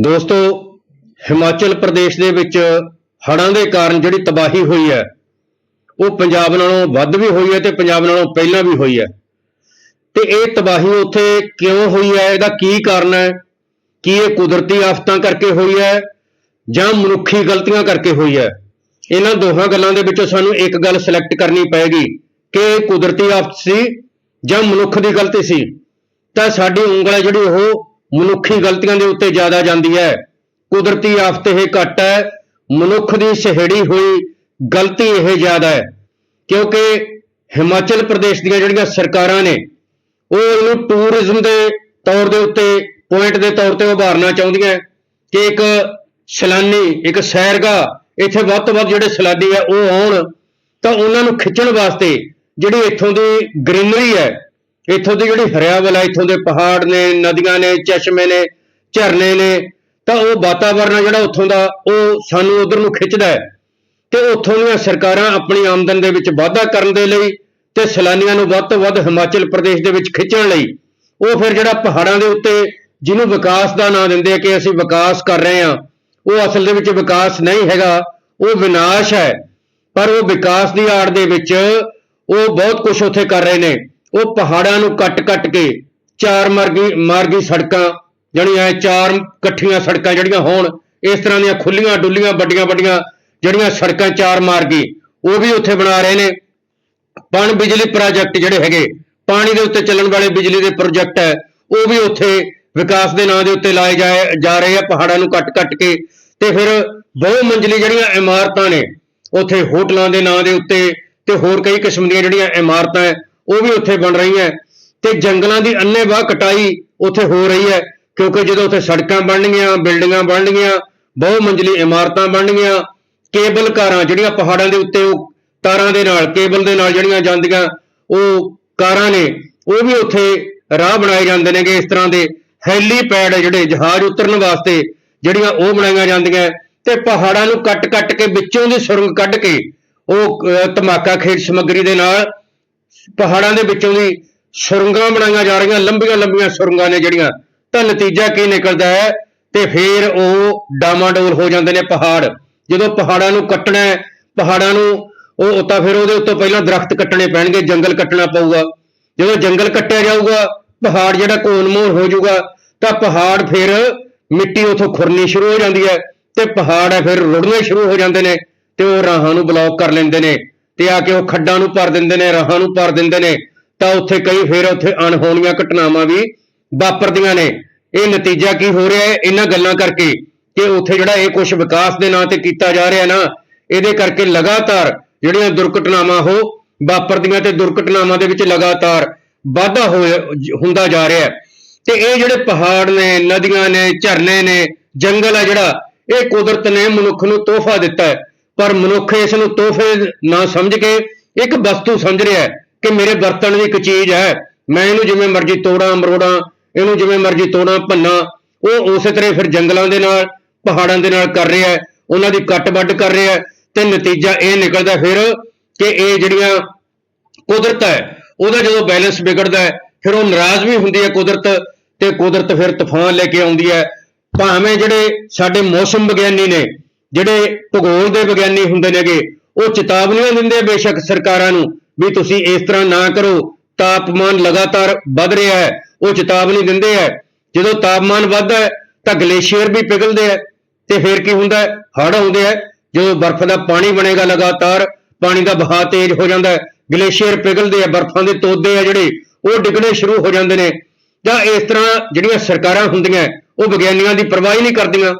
ਦੋਸਤੋ, ਹਿਮਾਚਲ ਪ੍ਰਦੇਸ਼ ਦੇ ਵਿੱਚ ਹੜ੍ਹਾਂ ਦੇ ਕਾਰਨ ਜਿਹੜੀ ਤਬਾਹੀ ਹੋਈ ਹੈ, ਉਹ ਪੰਜਾਬ ਨਾਲੋਂ ਵੱਧ ਵੀ ਹੋਈ ਹੈ ਤੇ ਪੰਜਾਬ ਨਾਲੋਂ ਪਹਿਲਾਂ ਵੀ ਹੋਈ ਹੈ। ਤੇ ਇਹ ਤਬਾਹੀ ਉੱਥੇ ਕਿਉਂ ਹੋਈ ਹੈ? ਇਹਦਾ ਕੀ ਕਾਰਨ ਹੈ? ਕੀ ਇਹ ਕੁਦਰਤੀ ਆਫਤਾਂ ਕਰਕੇ ਹੋਈ ਹੈ ਜਾਂ ਮਨੁੱਖੀ ਗਲਤੀਆਂ ਕਰਕੇ ਹੋਈ ਹੈ? ਇਹਨਾਂ ਦੋਹਾਂ ਗੱਲਾਂ ਦੇ ਵਿੱਚੋਂ ਸਾਨੂੰ ਇੱਕ ਗੱਲ ਸਿਲੈਕਟ ਕਰਨੀ ਪਏਗੀ ਕਿ ਇਹ ਕੁਦਰਤੀ ਆਫਤ ਸੀ ਜਾਂ ਮਨੁੱਖ ਦੀ ਗਲਤੀ ਸੀ। ਤਾਂ ਸਾਡੀ ਉਂਗਲ ਹੈ ਜਿਹੜੀ ਉਹ ਮਨੁੱਖੀ ਗਲਤੀਆਂ ਦੇ ਉੱਤੇ ਜ਼ਿਆਦਾ ਜਾਂਦੀ ਹੈ। ਕੁਦਰਤੀ ਆਫਤ ਇਹ ਘੱਟ ਹੈ। ਮਨੁੱਖ ਦੀ ਸਹਿੜੀ ਹੋਈ ਗਲਤੀ ਇਹ ਜ਼ਿਆਦਾ ਹੈ। ਕਿਉਂਕਿ ਹਿਮਾਚਲ ਪ੍ਰਦੇਸ਼ ਦੀਆਂ ਜਿਹੜੀਆਂ ਸਰਕਾਰਾਂ ਨੇ, ਉਹ ਇਹਨੂੰ ਟੂਰਿਜ਼ਮ ਦੇ ਤੌਰ ਦੇ ਉੱਤੇ, ਪੁਆਇੰਟ ਦੇ ਤੌਰ ਤੇ ਉਭਾਰਨਾ ਚਾਹੁੰਦੀਆਂ। ਕਿ ਇੱਕ ਸੈਲਾਨੀ, ਇੱਕ ਸੈਰਗਾਹ ਇੱਥੇ ਵੱਧ ਤੋਂ ਵੱਧ ਜਿਹੜੇ ਸੈਲਾਨੀ ਆ, ਉਹ ਆਉਣ, ਤਾਂ ਉਹਨਾਂ ਨੂੰ ਖਿੱਚਣ ਵਾਸਤੇ ਜਿਹੜੀ ਇੱਥੋਂ ਦੀ ਗ੍ਰੀਨਰੀ ਹੈ ਇੱਥੋਂ ਦੀ ਜਿਹੜੀ ਹਰਿਆਵਲ ਹੈ ਇੱਥੋਂ ਦੇ ਪਹਾੜ ਨੇ, ਨਦੀਆਂ ਨੇ, ਚਸ਼ਮੇ ਨੇ, ਝਰਨੇ ਨੇ, ਤਾਂ ਉਹ ਵਾਤਾਵਰਨ ਆ ਜਿਹੜਾ ਉੱਥੋਂ ਦਾ, ਉਹ ਸਾਨੂੰ ਉਧਰ ਨੂੰ ਖਿੱਚਦਾ ਹੈ। ਤੇ ਉੱਥੋਂ ਦੀਆਂ ਸਰਕਾਰਾਂ ਆਪਣੀ ਆਮਦਨ ਦੇ ਵਿੱਚ ਵਾਧਾ ਕਰਨ ਦੇ ਲਈ ਤੇ ਸੈਲਾਨੀਆਂ ਨੂੰ ਵੱਧ ਤੋਂ ਵੱਧ ਹਿਮਾਚਲ ਪ੍ਰਦੇਸ਼ ਦੇ ਵਿੱਚ ਖਿੱਚਣ ਲਈ, ਉਹ ਫਿਰ ਜਿਹੜਾ ਪਹਾੜਾਂ ਦੇ ਉੱਤੇ ਜਿਹਨੂੰ ਵਿਕਾਸ ਦਾ ਨਾਂ ਦਿੰਦੇ ਆ ਕਿ ਅਸੀਂ ਵਿਕਾਸ ਕਰ ਰਹੇ ਹਾਂ, ਉਹ ਅਸਲ ਦੇ ਵਿੱਚ ਵਿਕਾਸ ਨਹੀਂ ਹੈਗਾ, ਉਹ ਵਿਨਾਸ਼ ਹੈ। ਪਰ ਉਹ ਵਿਕਾਸ ਦੀ ਆੜ ਦੇ ਵਿੱਚ ਉਹ ਬਹੁਤ ਕੁਝ ਉੱਥੇ ਕਰ ਰਹੇ ਨੇ। ਉਹ ਪਹਾੜਾਂ ਨੂੰ ਕੱਟ-ਕੱਟ ਕੇ ਚਾਰ ਮਾਰਗੀ ਮਾਰਗੀ ਸੜਕਾਂ ਜਿਹੜੀਆਂ ਚਾਰ ਇਕੱਠੀਆਂ ਸੜਕਾਂ ਜਿਹੜੀਆਂ ਹੋਣ, ਇਸ ਤਰ੍ਹਾਂ ਦੀਆਂ ਖੁੱਲੀਆਂ ਡੁੱਲੀਆਂ, ਵੱਡੀਆਂ ਵੱਡੀਆਂ ਜਿਹੜੀਆਂ ਸੜਕਾਂ ਚਾਰ ਮਾਰਗੀ, ਉਹ ਵੀ ਉੱਥੇ ਬਣਾ ਰਹੇ ਨੇ। ਪਣ ਬਿਜਲੀ ਪ੍ਰੋਜੈਕਟ ਜਿਹੜੇ ਹੈਗੇ, ਪਾਣੀ ਦੇ ਉੱਤੇ ਚੱਲਣ ਵਾਲੇ ਬਿਜਲੀ ਦੇ ਪ੍ਰੋਜੈਕਟ ਹੈ, ਉਹ ਵੀ ਉੱਥੇ ਵਿਕਾਸ ਦੇ ਨਾਂ ਦੇ ਉੱਤੇ ਲਾਏ ਜਾਏ, ਜਾ ਰਹੇ ਆ, ਪਹਾੜਾਂ ਨੂੰ ਕੱਟ-ਕੱਟ ਕੇ। ਤੇ ਫਿਰ ਬਹੁ ਮੰਜ਼ਲੀ ਜਿਹੜੀਆਂ ਇਮਾਰਤਾਂ ਨੇ, ਉੱਥੇ ਹੋਟਲਾਂ ਦੇ ਨਾਂ ਦੇ ਉੱਤੇ ਤੇ ਹੋਰ ਕਈ ਕਿਸਮ ਦੀਆਂ ਜਿਹੜੀਆਂ ਇਮਾਰਤਾਂ ਹੈ ਉਹ ਵੀ ਉੱਥੇ ਬਣ ਰਹੀਆਂ ਤੇ ਜੰਗਲਾਂ ਦੀ ਅੰਨ੍ਹੇਵਾਹ ਕਟਾਈ ਉੱਥੇ ਹੋ ਰਹੀ ਹੈ, ਕਿਉਂਕਿ ਜਦੋਂ ਉੱਥੇ ਸੜਕਾਂ ਬਣਨਗੀਆਂ, ਬਿਲਡਿੰਗਾਂ ਬਣਨਗੀਆਂ ਬਹੁ ਮੰਜ਼ਲੀ ਇਮਾਰਤਾਂ ਬਣਨਗੀਆਂ, ਕੇਬਲ ਕਾਰਾਂ ਜਿਹੜੀਆਂ ਪਹਾੜਾਂ ਦੇ ਉੱਤੇ ਉਹ ਤਾਰਾਂ ਦੇ ਨਾਲ, ਕੇਬਲ ਦੇ ਨਾਲ ਜਿਹੜੀਆਂ ਜਾਂਦੀਆਂ, ਉਹ ਕਾਰਾਂ ਨੇ, ਉਹ ਵੀ ਉੱਥੇ ਰਾਹ ਬਣਾਏ ਜਾਂਦੇ ਨੇਗੇ ਇਸ ਤਰ੍ਹਾਂ ਦੇ ਹੈਲੀਪੈਡ ਜਿਹੜੇ ਜਹਾਜ਼ ਉਤਰਨ ਵਾਸਤੇ ਜਿਹੜੀਆਂ ਉਹ ਬਣਾਈਆਂ ਜਾਂਦੀਆਂ ਤੇ ਪਹਾੜਾਂ ਨੂੰ ਕੱਟ-ਕੱਟ ਕੇ ਵਿੱਚੋਂ ਦੀ ਸੁਰੰਗ ਕੱਢ ਕੇ ਉਹ ਧਮਾਕਾ ਖੇਡ ਸਮੱਗਰੀ ਦੇ ਨਾਲ ਪਹਾੜਾਂ ਦੇ ਵਿੱਚੋਂ ਦੀ ਸੁਰੰਗਾਂ ਬਣਾਈਆਂ ਜਾ ਰਹੀਆਂ, ਲੰਬੀਆਂ ਲੰਬੀਆਂ ਸੁਰੰਗਾਂ ਨੇ ਜਿਹੜੀਆਂ, ਤਾਂ ਨਤੀਜਾ ਕੀ ਨਿਕਲਦਾ ਹੈ? ਤੇ ਫਿਰ ਉਹ ਡਾਮਾਡੋਲ ਹੋ ਜਾਂਦੇ ਨੇ ਪਹਾੜ। ਜਦੋਂ ਪਹਾੜਾਂ ਨੂੰ ਕੱਟਣਾ ਪਹਾੜਾਂ ਨੂੰ ਉਹ ਤਾਂ ਫਿਰ ਉਹਦੇ ਉੱਤੇ ਪਹਿਲਾਂ ਦਰਖਤ ਕੱਟਣੇ ਪੈਣਗੇ, ਜੰਗਲ ਕੱਟਣਾ ਪਊਗਾ। ਜਦੋਂ ਜੰਗਲ ਕੱਟਿਆ ਜਾਊਗਾ, ਪਹਾੜ ਜਿਹੜਾ ਕੋਨਮੋਰ ਹੋ ਜਾਊਗਾ, ਤਾਂ ਪਹਾੜ ਫਿਰ ਮਿੱਟੀ ਉਥੋਂ ਖੁਰਨੀ ਸ਼ੁਰੂ ਹੋ ਜਾਂਦੀ ਹੈ ਤੇ ਪਹਾੜ ਹੈ ਫਿਰ ਰੁੜਨੇ ਸ਼ੁਰੂ ਹੋ ਜਾਂਦੇ ਨੇ ਤੇ ਉਹ ਰਾਹਾਂ ਨੂੰ ਬਲੌਕ ਕਰ ਲੈਂਦੇ ਨੇ। ਤੇ ਆ ਕੇ ਉਹ ਖੱਡਾਂ ਨੂੰ ਭਰ ਦਿੰਦੇ ਨੇ, ਰਾਹਾਂ ਨੂੰ ਭਰ ਦਿੰਦੇ ਨੇ, ਤਾਂ ਉੱਥੇ ਕਈ ਫਿਰ ਉੱਥੇ ਅਣਹੋਣੀਆਂ ਘਟਨਾਵਾਂ ਵੀ ਵਾਪਰਦੀਆਂ ਨੇ। ਇਹ ਨਤੀਜਾ ਕੀ ਹੋ ਰਿਹਾ ਹੈ? ਇਹਨਾਂ ਗੱਲਾਂ ਕਰਕੇ ਕਿ ਉੱਥੇ ਜਿਹੜਾ ਇਹ ਕੁਝ ਵਿਕਾਸ ਦੇ ਨਾਂ ਤੇ ਕੀਤਾ ਜਾ ਰਿਹਾ ਨਾ, ਇਹਦੇ ਕਰਕੇ ਲਗਾਤਾਰ ਜਿਹੜੀਆਂ ਦੁਰਘਟਨਾਵਾਂ ਉਹ ਵਾਪਰਦੀਆਂ ਤੇ ਦੁਰਘਟਨਾਵਾਂ ਦੇ ਵਿੱਚ ਲਗਾਤਾਰ ਵਾਧਾ ਹੋਇਆ, ਹੁੰਦਾ ਜਾ ਰਿਹਾ ਹੈ। ਤੇ ਇਹ ਜਿਹੜੇ ਪਹਾੜ ਨੇ, ਨਦੀਆਂ ਨੇ, ਝਰਨੇ ਨੇ, ਜੰਗਲ ਹੈ ਜਿਹੜਾ, ਇਹ ਕੁਦਰਤ ਨੇ ਮਨੁੱਖ ਨੂੰ ਤੋਹਫਾ ਦਿੱਤਾ ਹੈ। ਪਰ ਮਨੁੱਖ ਇਸ ਨੂੰ ਤੋਹਫੇ ਨਾ ਸਮਝ ਕੇ ਇੱਕ ਵਸਤੂ ਸਮਝ ਰਿਹਾ ਹੈ ਕਿ ਮੇਰੇ ਵਰਤਣ ਦੀ ਇੱਕ ਚੀਜ਼ ਹੈ। ਮੈਂ ਇਹਨੂੰ ਜਿਵੇਂ ਮਰਜ਼ੀ ਤੋੜਾਂ, ਮਰੋੜਾਂ, ਇਹਨੂੰ ਜਿਵੇਂ ਮਰਜ਼ੀ ਤੋੜਾਂ, ਭੰਨਾ, ਉਹ ਉਸੇ ਤਰ੍ਹਾਂ ਫਿਰ ਜੰਗਲਾਂ ਦੇ ਨਾਲ, ਪਹਾੜਾਂ ਦੇ ਨਾਲ ਕਰ ਰਿਹਾ ਹੈ, ਉਹਨਾਂ ਦੀ ਕੱਟ ਵੱਢ ਕਰ ਰਿਹਾ ਹੈ ਤੇ ਨਤੀਜਾ ਇਹ ਨਿਕਲਦਾ ਫਿਰ ਕਿ ਇਹ ਜਿਹੜੀਆਂ ਕੁਦਰਤ ਹੈ, ਉਹਦਾ ਜਦੋਂ ਬੈਲੈਂਸ ਵਿਗੜਦਾ ਹੈ, ਫਿਰ ਉਹ ਨਾਰਾਜ਼ ਵੀ ਹੁੰਦੀ ਹੈ ਕੁਦਰਤ ਤੇ ਕੁਦਰਤ ਫਿਰ ਤੂਫਾਨ ਲੈ ਕੇ ਆਉਂਦੀ ਹੈ। ਭਾਵੇਂ ਜਿਹੜੇ ਸਾਡੇ ਮੌਸਮ ਵਿਗਿਆਨੀ ਨੇ ਜਿਹੜੇ ਭੂਗੋਲ ਦੇ ਵਿਗਿਆਨੀ ਹੁੰਦੇ ਨੇਗੇ, ਉਹ ਚੇਤਾਵਨੀਆਂ ਦਿੰਦੇ ਬੇਸ਼ੱਕ ਸਰਕਾਰਾਂ ਨੂੰ ਵੀ ਤੁਸੀਂ ਇਸ ਤਰ੍ਹਾਂ ਨਾ ਕਰੋ, ਤਾਪਮਾਨ ਲਗਾਤਾਰ ਵੱਧ ਰਿਹਾ ਹੈ, ਉਹ ਚੇਤਾਵਨੀ ਦਿੰਦੇ ਆ। ਜਦੋਂ ਤਾਪਮਾਨ ਵੱਧਦਾ ਹੈ, ਤਾਂ ਗਲੇਸ਼ੀਅਰ ਵੀ ਪਿਘਲਦੇ ਆ, ਤੇ ਫਿਰ ਕੀ ਹੁੰਦਾ ਹੈ? ਹੜ੍ਹ ਆਉਂਦੇ ਆ। ਜਦੋਂ ਬਰਫ਼ ਦਾ ਪਾਣੀ ਬਣੇਗਾ ਲਗਾਤਾਰ, ਪਾਣੀ ਦਾ ਬਹਾਅ ਤੇਜ਼ ਹੋ ਜਾਂਦਾ ਹੈ, ਗਲੇਸ਼ੀਅਰ ਪਿਘਲਦੇ ਆ, ਬਰਫ਼ਾਂ ਦੇ ਤੋਦੇ ਆ ਜਿਹੜੇ, ਉਹ ਡਿੱਗਣੇ ਸ਼ੁਰੂ ਹੋ ਜਾਂਦੇ ਨੇ। ਜਾਂ ਇਸ ਤਰ੍ਹਾਂ ਜਿਹੜੀਆਂ ਸਰਕਾਰਾਂ ਹੁੰਦੀਆਂ, ਉਹ ਵਿਗਿਆਨੀਆਂ ਦੀ ਪਰਵਾਹ ਹੀ ਨਹੀਂ ਕਰਦੀਆਂ।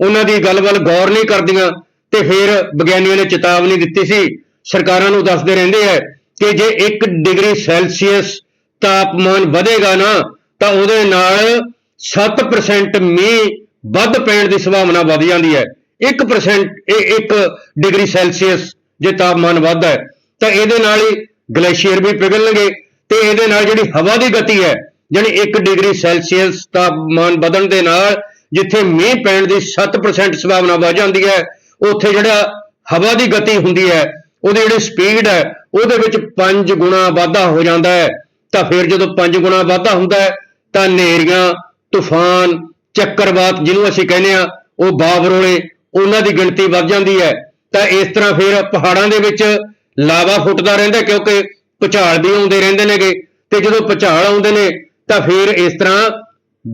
ਉਹਨਾਂ ਦੀ ਗੱਲ ਵੱਲ ਗੌਰ ਨਹੀਂ ਕਰਦੀਆਂ ਤੇ ਫਿਰ ਵਿਗਿਆਨੀਆਂ ਨੇ ਚੇਤਾਵਨੀ ਦਿੱਤੀ ਸੀ। ਸਰਕਾਰਾਂ ਨੂੰ ਦੱਸਦੇ ਰਹਿੰਦੇ ਆ ਕਿ ਜੇ 1 ਡਿਗਰੀ ਸੈਲਸੀਅਸ ਤਾਪਮਾਨ ਵਧੇਗਾ ਨਾ, ਤਾਂ ਉਹਦੇ ਨਾਲ 7% ਮੀਂਹ ਵੱਧ ਪੈਣ ਦੀ ਸੰਭਾਵਨਾ ਵਧ ਜਾਂਦੀ ਹੈ। 1% ਇਹ 1 ਡਿਗਰੀ ਸੈਲਸੀਅਸ ਜੇ ਤਾਪਮਾਨ ਵੱਧਦਾ ਹੈ, ਤਾਂ ਇਹਦੇ ਨਾਲ ਹੀ ਗਲੇਸ਼ੀਅਰ ਵੀ ਪਿਘਲਣਗੇ ਤੇ ਇਹਦੇ ਨਾਲ ਜਿਹੜੀ ਹਵਾ ਦੀ ਗਤੀ ਹੈ ਜਿਹੜੀ 1 ਡਿਗਰੀ ਸੈਲਸੀਅਸ ਤਾਪਮਾਨ ਵਧਣ ਦੇ ਨਾਲ ਜਿੱਥੇ ਮੀਂਹ ਪੈਣ ਦੀ 7% ਸੰਭਾਵਨਾ ਵੱਧ ਜਾਂਦੀ ਹੈ, ਉੱਥੇ ਜਿਹੜਾ ਹਵਾ ਦੀ ਗਤੀ ਹੁੰਦੀ ਹੈ, ਉਹਦੀ ਜਿਹੜੀ ਸਪੀਡ ਹੈ, ਉਹਦੇ ਵਿੱਚ 5 ਗੁਣਾ ਵਾਧਾ ਹੋ ਜਾਂਦਾ ਹੈ। ਤਾਂ ਫਿਰ ਜਦੋਂ 5 ਗੁਣਾ ਵਾਧਾ ਹੁੰਦਾ ਹੈ, ਤਾਂ ਹਨੇਰੀਆਂ, ਤੂਫਾਨ, ਚੱਕਰਵਾਤ ਜਿਹਨੂੰ ਅਸੀਂ ਕਹਿੰਦੇ ਆ ਉਹ ਬਾਵਰੋਲੇ ਉਹਨਾਂ ਦੀ ਗਿਣਤੀ ਵੱਧ ਜਾਂਦੀ ਹੈ। ਤਾਂ ਇਸ ਤਰ੍ਹਾਂ ਫਿਰ ਪਹਾੜਾਂ ਦੇ ਵਿੱਚ ਲਾਵਾ ਫੁੱਟਦਾ ਰਹਿੰਦਾ ਕਿਉਂਕਿ ਭੁਚਾਲ ਵੀ ਆਉਂਦੇ ਰਹਿੰਦੇ ਨੇਗੇ। ਤੇ ਜਦੋਂ ਭੁਚਾਲ ਆਉਂਦੇ ਨੇ, ਤਾਂ ਫਿਰ ਇਸ ਤਰ੍ਹਾਂ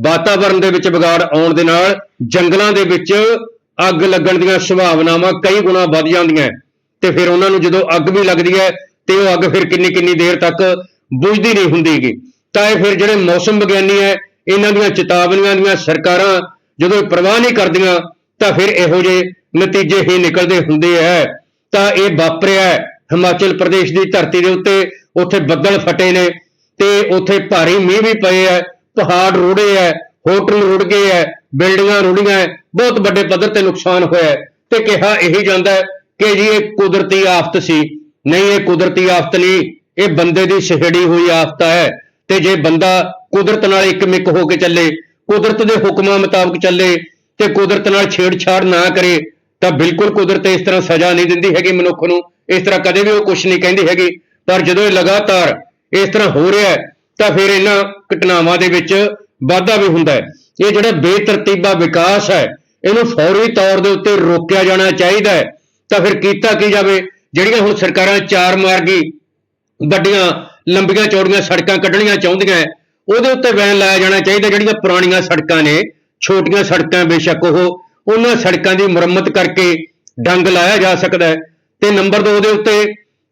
ਵਾਤਾਵਰਣ ਦੇ ਵਿੱਚ ਵਿਗਾੜ ਆਉਣ ਦੇ ਨਾਲ ਜੰਗਲਾਂ ਦੇ ਵਿੱਚ ਅੱਗ ਲੱਗਣ ਦੀਆਂ ਸੰਭਾਵਨਾਵਾਂ ਕਈ ਗੁਣਾ ਵੱਧ ਜਾਂਦੀਆਂ ਤੇ ਫਿਰ ਉਹਨਾਂ ਨੂੰ ਜਦੋਂ ਅੱਗ ਵੀ ਲੱਗਦੀ ਹੈ ਤੇ ਉਹ ਅੱਗ ਫਿਰ ਕਿੰਨੀ ਕਿੰਨੀ ਦੇਰ ਤੱਕ ਬੁਝਦੀ ਨਹੀਂ ਹੁੰਦੀਗੀ। ਤਾਂ ਇਹ ਫਿਰ ਜਿਹੜੇ ਮੌਸਮ ਵਿਗਿਆਨੀ ਹੈ, ਇਹਨਾਂ ਦੀਆਂ ਚੇਤਾਵਨੀਆਂ ਦੀਆਂ ਸਰਕਾਰਾਂ ਜਦੋਂ ਇਹ ਪਰਵਾਹ ਨਹੀਂ ਕਰਦੀਆਂ, ਤਾਂ ਫਿਰ ਇਹੋ ਜਿਹੇ ਨਤੀਜੇ ਹੀ ਨਿਕਲਦੇ ਹੁੰਦੇ ਹੈ। ਤਾਂ ਇਹ ਵਾਪਰਿਆ ਹਿਮਾਚਲ ਪ੍ਰਦੇਸ਼ ਦੀ ਧਰਤੀ ਦੇ ਉੱਤੇ ਉੱਥੇ ਬੱਦਲ ਫਟੇ ਨੇ ਤੇ ਉੱਥੇ ਭਾਰੀ ਮੀਂਹ ਵੀ ਪਏ ਹੈ। ਪਹਾੜ ਰੁੜੇ ਹੈ ਹੋਟਲ ਰੁੜ ਗਏ ਹੈ ਬਿਲਡਿੰਗਾਂ ਰੁੜੀਆਂ ਹੈ ਬਹੁਤ ਵੱਡੇ ਪੱਧਰ ਤੇ ਨੁਕਸਾਨ ਹੋਇਆ ਹੈ ਤੇ ਕਿਹਾ ਇਹੀ ਜਾਂਦਾ ਹੈ ਕਿ ਜੀ ਇਹ ਕੁਦਰਤੀ ਆਫਤ ਸੀ। ਨਹੀਂ, ਇਹ ਕੁਦਰਤੀ ਆਫਤ ਨਹੀਂ, ਇਹ ਬੰਦੇ ਦੀ ਸਿਹੜੀ ਹੋਈ ਆਫਤ ਹੈ ਤੇ ਜੇ ਬੰਦਾ ਕੁਦਰਤ ਨਾਲ ਇੱਕ ਮਿੱਕ ਹੋ ਕੇ ਚੱਲੇ, ਕੁਦਰਤ ਦੇ ਹੁਕਮਾਂ ਮੁਤਾਬਕ ਚੱਲੇ, ਤੇ ਕੁਦਰਤ ਨਾਲ ਛੇੜਛਾੜ ਨਾ ਕਰੇ, ਤਾਂ ਬਿਲਕੁਲ ਕੁਦਰਤ ਇਸ ਤਰ੍ਹਾਂ ਸਜ਼ਾ ਨਹੀਂ ਦਿੰਦੀ ਹੈਗੀ ਮਨੁੱਖ ਨੂੰ। ਇਸ ਤਰ੍ਹਾਂ ਕਦੇ ਵੀ ਉਹ ਕੁਝ ਨਹੀਂ ਕਹਿੰਦੀ ਹੈਗੀ। ਪਰ ਜਦੋਂ ਇਹ ਲਗਾਤਾਰ ਇਸ ਤਰ੍ਹਾਂ ਹੋ ਰਿਹਾ ਹੈ ਤਾਂ ਫਿਰ ਇਹਨਾਂ ਘਟਨਾਵਾਂ ਦੇ ਵਿੱਚ ਵਾਧਾ ਵੀ ਹੁੰਦਾ ਹੈ। ਇਹ ਜਿਹੜਾ ਬੇਤਰਤੀਬਾ ਵਿਕਾਸ ਹੈ ਇਹਨੂੰ ਫੌਰੀ ਤੌਰ ਦੇ ਉੱਤੇ ਰੋਕਿਆ ਜਾਣਾ ਚਾਹੀਦਾ ਹੈ। ਤਾਂ ਫਿਰ ਕੀਤਾ ਕੀ ਜਾਵੇ? ਜਿਹੜੀਆਂ ਹੁਣ ਸਰਕਾਰਾਂ ਚਾਰ ਮਾਰਗੀ ਵੱਡੀਆਂ ਲੰਬੀਆਂ ਚੌੜੀਆਂ ਸੜਕਾਂ ਕੱਢਣੀਆਂ ਚਾਹੁੰਦੀਆਂ ਹੈ, ਉਹਦੇ ਉੱਤੇ ਬੈਨ ਲਾਇਆ ਜਾਣਾ ਚਾਹੀਦਾ। ਜਿਹੜੀਆਂ ਪੁਰਾਣੀਆਂ ਸੜਕਾਂ ਨੇ ਛੋਟੀਆਂ ਸੜਕਾਂ ਬੇਸ਼ੱਕ ਉਹ ਉਹਨਾਂ ਸੜਕਾਂ ਦੀ ਮੁਰੰਮਤ ਕਰਕੇ ਡੰਗ ਲਾਇਆ ਜਾ ਸਕਦਾ ਹੈ। ਤੇ ਨੰਬਰ 2 ਦੇ ਉੱਤੇ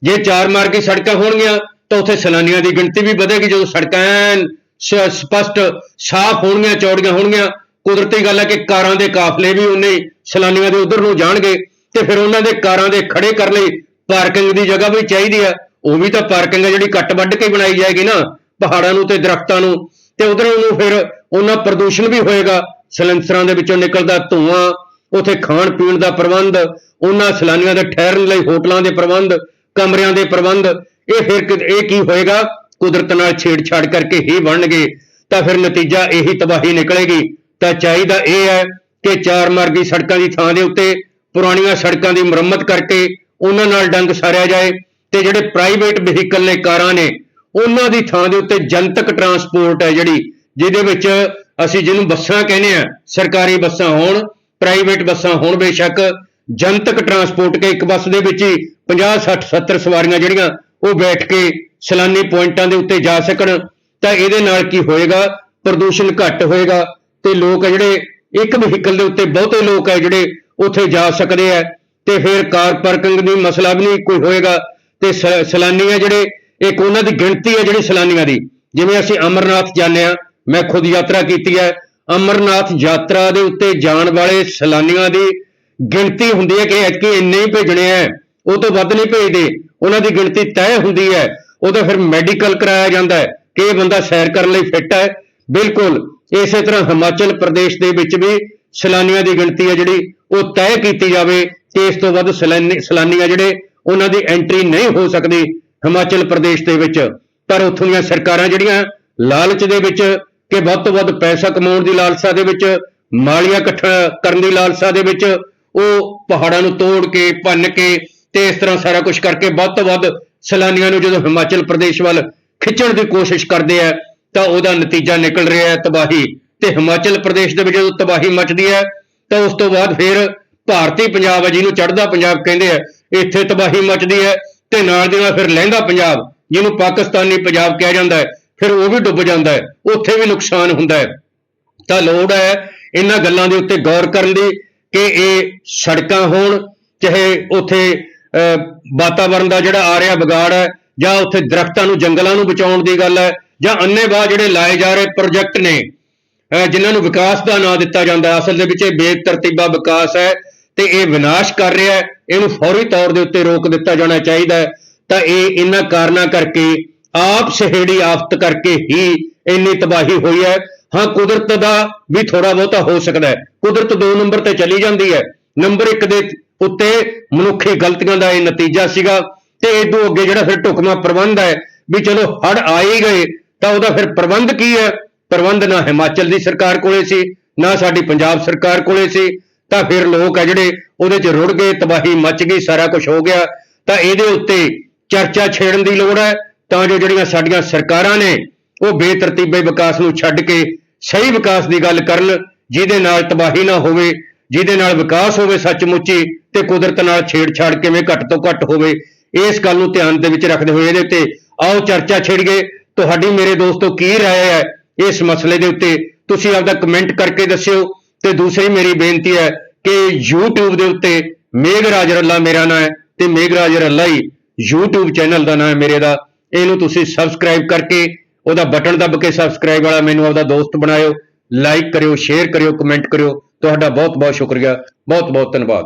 ਜੇ ਚਾਰ ਮਾਰਗੀ ਸੜਕਾਂ ਹੋਣਗੀਆਂ ਤਾਂ ਉੱਥੇ ਸੈਲਾਨੀਆਂ ਦੀ ਗਿਣਤੀ ਵੀ ਵਧੇਗੀ, ਜਦੋਂ ਸੜਕਾਂ ਐਨ ਸਪਸ਼ਟ ਸਾਫ਼ ਹੋਣਗੀਆਂ, ਚੌੜੀਆਂ ਹੋਣਗੀਆਂ, ਕੁਦਰਤੀ ਗੱਲ ਹੈ ਕਿ ਕਾਰਾਂ ਦੇ ਕਾਫਲੇ ਵੀ ਉਨੇ ਸੈਲਾਨੀਆਂ ਦੇ ਉਧਰ ਨੂੰ ਜਾਣਗੇ ਤੇ ਫਿਰ ਉਹਨਾਂ ਦੇ ਕਾਰਾਂ ਦੇ ਖੜੇ ਕਰਨ ਲਈ ਪਾਰਕਿੰਗ ਦੀ ਜਗ੍ਹਾ ਵੀ ਚਾਹੀਦੀ ਆ ਉਹ ਵੀ ਤਾਂ ਪਾਰਕਿੰਗ ਹੈ ਜਿਹੜੀ ਕੱਟ ਵੱਢ ਕੇ ਬਣਾਈ ਜਾਏਗੀ ਨਾ, ਪਹਾੜਾਂ ਨੂੰ ਤੇ ਦਰਖਤਾਂ ਨੂੰ। ਤੇ ਉਧਰ ਨੂੰ ਫਿਰ ਉਹਨਾਂ ਪ੍ਰਦੂਸ਼ਣ ਵੀ ਹੋਏਗਾ। ਸਿਲੰਸਰਾਂ ਦੇ ਵਿੱਚੋਂ ਨਿਕਲਦਾ ਧੂਆਂ, ਉਥੇ ਖਾਣ ਪੀਣ ਦਾ ਪ੍ਰਬੰਧ, ਉਹਨਾਂ ਸੈਲਾਨੀਆਂ ਦੇ ਠਹਿਰਨ ਲਈ ਹੋਟਲਾਂ ਦੇ ਪ੍ਰਬੰਧ, ਕਮਰਿਆਂ ਦੇ ਪ੍ਰਬੰਧ ਇਹ ਫਿਰ ਇਹ ਕੀ ਹੋਏਗਾ? ਕੁਦਰਤ ਨਾਲ ਛੇੜਛਾੜ ਕਰਕੇ ਹੀ ਬਣਨਗੇ। ਤਾਂ ਫਿਰ ਨਤੀਜਾ ਇਹੀ ਤਬਾਹੀ ਨਿਕਲੇਗੀ। ਤਾਂ ਚਾਹੀਦਾ ਇਹ ਹੈ ਕਿ ਚਾਰ ਮਾਰਗੀ ਸੜਕਾਂ ਦੀ ਥਾਂ ਦੇ ਉੱਤੇ ਪੁਰਾਣੀਆਂ ਸੜਕਾਂ ਦੀ ਮੁਰੰਮਤ ਕਰਕੇ ਉਹਨਾਂ ਨਾਲ ਡੰਗ ਸਾਰਿਆ ਜਾਏ ਤੇ ਜਿਹੜੇ ਪ੍ਰਾਈਵੇਟ ਵਹੀਕਲ ਨੇ, ਕਾਰਾਂ ਨੇ, ਉਹਨਾਂ ਦੀ ਥਾਂ ਦੇ ਉੱਤੇ ਜਨਤਕ ਟਰਾਂਸਪੋਰਟ ਹੈ ਜਿਹੜੀ, ਜਿਹਦੇ ਵਿੱਚ ਅਸੀਂ ਜਿਹਨੂੰ ਬੱਸਾਂ ਕਹਿੰਦੇ ਆ ਸਰਕਾਰੀ ਬੱਸਾਂ ਹੋਣ, ਪ੍ਰਾਈਵੇਟ ਬੱਸਾਂ ਹੋਣ ਬੇਸ਼ੱਕ, ਜਨਤਕ ਟਰਾਂਸਪੋਰਟ ਕੇ ਇੱਕ ਬੱਸ ਦੇ ਵਿੱਚ ਹੀ 50 60 70 ਸਵਾਰੀਆਂ ਜਿਹੜੀਆਂ ਉਹ ਬੈਠ ਕੇ ਸੈਲਾਨੀ ਪੁਆਇੰਟਾਂ ਦੇ ਉੱਤੇ ਜਾ ਸਕਣ, ਤਾਂ ਇਹਦੇ ਨਾਲ ਕੀ ਹੋਏਗਾ? ਪ੍ਰਦੂਸ਼ਣ ਘੱਟ ਹੋਏਗਾ ਤੇ ਲੋਕ ਆ ਜਿਹੜੇ ਇੱਕ ਵਹੀਕਲ ਦੇ ਉੱਤੇ ਬਹੁਤੇ ਲੋਕ ਹੈ ਜਿਹੜੇ ਉੱਥੇ ਜਾ ਸਕਦੇ ਆ ਤੇ ਫਿਰ ਕਾਰ ਪਾਰਕਿੰਗ ਦੀ ਮਸਲਾ ਵੀ ਨਹੀਂ ਕੋਈ ਹੋਏਗਾ ਤੇ ਸ- ਸੈਲਾਨੀ ਆ ਜਿਹੜੇ, ਇੱਕ ਉਹਨਾਂ ਦੀ ਗਿਣਤੀ ਹੈ ਜਿਹੜੀ ਸੈਲਾਨੀਆਂ ਦੀ, ਜਿਵੇਂ ਅਸੀਂ ਅਮਰਨਾਥ ਜਾਂਦੇ ਆ ਮੈਂ ਖੁਦ ਯਾਤਰਾ ਕੀਤੀ ਹੈ, ਅਮਰਨਾਥ ਯਾਤਰਾ ਦੇ ਉੱਤੇ ਜਾਣ ਵਾਲੇ ਸੈਲਾਨੀਆਂ ਦੀ ਗਿਣਤੀ ਹੁੰਦੀ ਹੈ ਕਿ ਐਤਕੀ ਇੰਨੇ ਹੀ ਭੇਜਣੇ ਆ, ਉਹ ਤੋਂ ਵੱਧ ਨਹੀਂ ਭੇਜਦੇ। ਉਹਨਾਂ ਦੀ ਗਿਣਤੀ ਤੈਅ ਹੁੰਦੀ ਹੈ ਉਹਦਾ ਫਿਰ ਮੈਡੀਕਲ ਕਰਾਇਆ ਜਾਂਦਾ ਹੈ ਕਿ ਇਹ ਬੰਦਾ ਸੈਰ ਕਰਨ ਲਈ ਫਿੱਟ ਹੈ। ਬਿਲਕੁਲ, ਇਸੇ ਤਰ੍ਹਾਂ ਹਿਮਾਚਲ ਪ੍ਰਦੇਸ਼ ਦੇ ਵਿੱਚ ਵੀ ਸੈਲਾਨੀਆਂ ਦੀ ਗਿਣਤੀ ਹੈ ਜਿਹੜੀ, ਉਹ ਤੈਅ ਕੀਤੀ ਜਾਵੇ ਕਿ ਇਸ ਤੋਂ ਵੱਧ ਸੈਲਾਨੀ ਸੈਲਾਨੀ ਜਿਹੜੇ, ਉਹਨਾਂ ਦੀ ਐਂਟਰੀ ਨਹੀਂ ਹੋ ਸਕਦੀ ਹਿਮਾਚਲ ਪ੍ਰਦੇਸ਼ ਦੇ ਵਿੱਚ। ਪਰ ਉੱਥੋਂ ਦੀਆਂ ਸਰਕਾਰਾਂ ਜਿਹੜੀਆਂ, ਲਾਲਚ ਦੇ ਵਿੱਚ ਕਿ ਵੱਧ ਤੋਂ ਵੱਧ ਪੈਸਾ ਕਮਾਉਣ ਦੀ ਲਾਲਸਾ ਦੇ ਵਿੱਚ, ਮਾਲੀਆ ਇਕੱਠਾ ਕਰਨ ਦੀ ਲਾਲਸਾ ਦੇ ਵਿੱਚ, ਉਹ ਪਹਾੜਾਂ ਨੂੰ ਤੋੜ ਕੇ, ਭੰਨ ਕੇ ਤੇ ਇਸ ਤਰ੍ਹਾਂ ਸਾਰਾ ਕੁਝ ਕਰਕੇ ਵੱਧ ਤੋਂ ਵੱਧ ਸੈਲਾਨੀਆਂ ਨੂੰ ਜਦੋਂ ਹਿਮਾਚਲ ਪ੍ਰਦੇਸ਼ ਵੱਲ ਖਿੱਚਣ ਦੀ ਕੋਸ਼ਿਸ਼ ਕਰਦੇ ਆ, ਤਾਂ ਉਹਦਾ ਨਤੀਜਾ ਨਿਕਲ ਰਿਹਾ ਹੈ ਤਬਾਹੀ। ਤੇ ਹਿਮਾਚਲ ਪ੍ਰਦੇਸ਼ ਦੇ ਵਿੱਚ ਜਦੋਂ ਤਬਾਹੀ ਮਚਦੀ ਹੈ, ਤਾਂ ਉਸ ਤੋਂ ਬਾਅਦ ਫਿਰ ਭਾਰਤੀ ਪੰਜਾਬ ਹੈ, ਜਿਹਨੂੰ ਚੜ੍ਹਦਾ ਪੰਜਾਬ ਕਹਿੰਦੇ ਆ, ਇੱਥੇ ਤਬਾਹੀ ਮਚਦੀ ਹੈ ਤੇ ਨਾਲ ਦੀ ਨਾਲ ਫਿਰ ਲਹਿੰਦਾ ਪੰਜਾਬ, ਜਿਹਨੂੰ ਪਾਕਿਸਤਾਨੀ ਪੰਜਾਬ ਕਿਹਾ ਜਾਂਦਾ ਹੈ, ਫਿਰ ਉਹ ਵੀ ਡੁੱਬ ਜਾਂਦਾ ਹੈ, ਉੱਥੇ ਵੀ ਨੁਕਸਾਨ ਹੁੰਦਾ ਹੈ। ਤਾਂ ਲੋੜ ਹੈ ਇਹਨਾਂ ਗੱਲਾਂ ਦੇ ਉੱਤੇ ਗੌਰ ਕਰਨ ਦੀ ਕਿ ਇਹ ਸੜਕਾਂ ਹੋਣ, ਚਾਹੇ ਉੱਥੇ ਵਾਤਾਵਰਣ ਦਾ ਜਿਹੜਾ ਆ ਰਿਹਾ ਵਿਗਾੜ ਹੈ, ਜਾਂ ਉੱਥੇ ਦਰਖਤਾਂ ਨੂੰ, ਜੰਗਲਾਂ ਨੂੰ ਬਚਾਉਣ ਦੀ ਗੱਲ ਹੈ, ਜਾਂ ਅੰਨੇਵਾਹ ਜਿਹੜੇ ਲਾਏ ਜਾ ਰਹੇ ਪ੍ਰੋਜੈਕਟ ਨੇ ਜਿਨ੍ਹਾਂ ਨੂੰ ਵਿਕਾਸ ਦਾ ਨਾਂ ਦਿੱਤਾ ਜਾਂਦਾ ਅਸਲ ਦੇ ਵਿੱਚ ਇਹ ਬੇਤਰਤੀਬਾ ਵਿਕਾਸ ਹੈ ਤੇ ਇਹ ਵਿਨਾਸ਼ ਕਰ ਰਿਹਾ ਹੈ। ਇਹਨੂੰ ਫੌਰੀ ਤੌਰ ਦੇ ਉੱਤੇ ਰੋਕ ਦਿੱਤਾ ਜਾਣਾ ਚਾਹੀਦਾ ਹੈ। ਤਾਂ ਇਹ ਇਹਨਾਂ ਕਾਰਨਾਂ ਕਰਕੇ, ਆਪ ਸਹੇੜੀ ਆਫਤ ਕਰਕੇ ਹੀ ਇੰਨੀ ਤਬਾਹੀ ਹੋਈ ਹੈ। ਹਾਂ, ਕੁਦਰਤ ਦਾ ਵੀ ਥੋੜਾ ਬਹੁਤਾ ਹੋ ਸਕਦਾ ਹੈ। ਕੁਦਰਤ ਦੋ ਨੰਬਰ ਤੇ ਚਲੀ ਜਾਂਦੀ ਹੈ। ਨੰਬਰ 1 ਦੇ ਉੱਤੇ ਮਨੁੱਖੀ ਗਲਤੀਆਂ ਦਾ ਇਹ ਨਤੀਜਾ ਸੀਗਾ ਤੇ ਇਦੋਂ ਅੱਗੇ ਜਿਹੜਾ ਫਿਰ ਢੁਕਵਾਂ ਪ੍ਰਬੰਧ ਹੈ ਵੀ ਚਲੋ ਹੜ ਆ ਹੀ ਗਏ, ਤਾਂ ਉਹਦਾ ਫਿਰ ਪ੍ਰਬੰਧ ਕੀ ਹੈ? ਪ੍ਰਬੰਧ ਨਾ ਹਿਮਾਚਲ ਦੀ ਸਰਕਾਰ ਕੋਲੇ ਸੀ, ਨਾ ਸਾਡੀ ਪੰਜਾਬ ਸਰਕਾਰ ਕੋਲੇ ਸੀ, ਤਾਂ ਫਿਰ ਲੋਕ ਆ ਜਿਹੜੇ ਉਹਦੇ 'ਚ ਰੁੜ ਗਏ, ਤਬਾਹੀ ਮਚ ਗਈ, ਸਾਰਾ ਕੁਝ ਹੋ ਗਿਆ, ਤਾਂ ਇਹਦੇ ਉੱਤੇ ਚਰਚਾ ਛੇੜਨ ਦੀ ਲੋੜ ਹੈ, ਤਾਂ ਜੋ ਜਿਹੜੀਆਂ ਸਾਡੀਆਂ ਸਰਕਾਰਾਂ ਨੇ ਉਹ ਬੇਤਰਤੀਬੇ ਵਿਕਾਸ ਨੂੰ ਛੱਡ ਕੇ ਸਹੀ ਵਿਕਾਸ ਦੀ ਗੱਲ ਕਰਨ, ਜਿਹਦੇ ਨਾਲ ਤਬਾਹੀ ਨਾ ਹੋਵੇ ਜਿਹਦੇ ਨਾਲ ਵਿਕਾਸ ਹੋਵੇ ਸੱਚਮੁੱਚੀ ਤੇ ਕੁਦਰਤ ਨਾਲ ਛੇੜਛਾੜ ਕਿਵੇਂ ਘੱਟ ਤੋਂ ਘੱਟ ਹੋਵੇ, ਇਸ ਗੱਲ ਨੂੰ ਧਿਆਨ ਦੇ ਵਿੱਚ ਰੱਖਦੇ ਹੋਏ ਇਹਦੇ ਉੱਤੇ ਆਓ ਚਰਚਾ ਛੇੜੀਏ ਤੁਹਾਡੀ ਮੇਰੇ ਦੋਸਤੋ ਕੀ ਰਾਏ ਹੈ ਇਸ ਮਸਲੇ ਦੇ ਉੱਤੇ? ਤੁਸੀਂ ਆਪਦਾ ਕਮੈਂਟ ਕਰਕੇ ਦੱਸਿਓ। ਤੇ ਦੂਸਰੀ ਮੇਰੀ ਬੇਨਤੀ ਹੈ ਕਿ YouTube ਦੇ ਉੱਤੇ ਮੇਘਰਾਜ ਰੱਲਾ ਮੇਰਾ ਨਾਮ ਹੈ ਤੇ ਮੇਘਰਾਜ ਰੱਲਾ ਹੀ YouTube ਚੈਨਲ ਦਾ ਨਾਮ ਹੈ ਮੇਰੇ ਦਾ। ਇਹਨੂੰ ਤੁਸੀਂ ਸਬਸਕ੍ਰਾਈਬ ਕਰਕੇ ਉਹਦਾ ਬਟਨ ਦੱਬ ਕੇ ਸਬਸਕ੍ਰਾਈਬ ਵਾਲਾ ਮੈਨੂੰ ਆਪਦਾ ਦੋਸਤ ਬਣਾਇਓ। ਲਾਈਕ ਕਰਿਓ ਸ਼ੇਅਰ ਕਰਿਓ ਕਮੈਂਟ ਕਰਿਓ। ਤੁਹਾਡਾ ਬਹੁਤ ਬਹੁਤ ਸ਼ੁਕਰੀਆ ਬਹੁਤ ਬਹੁਤ ਧੰਨਵਾਦ।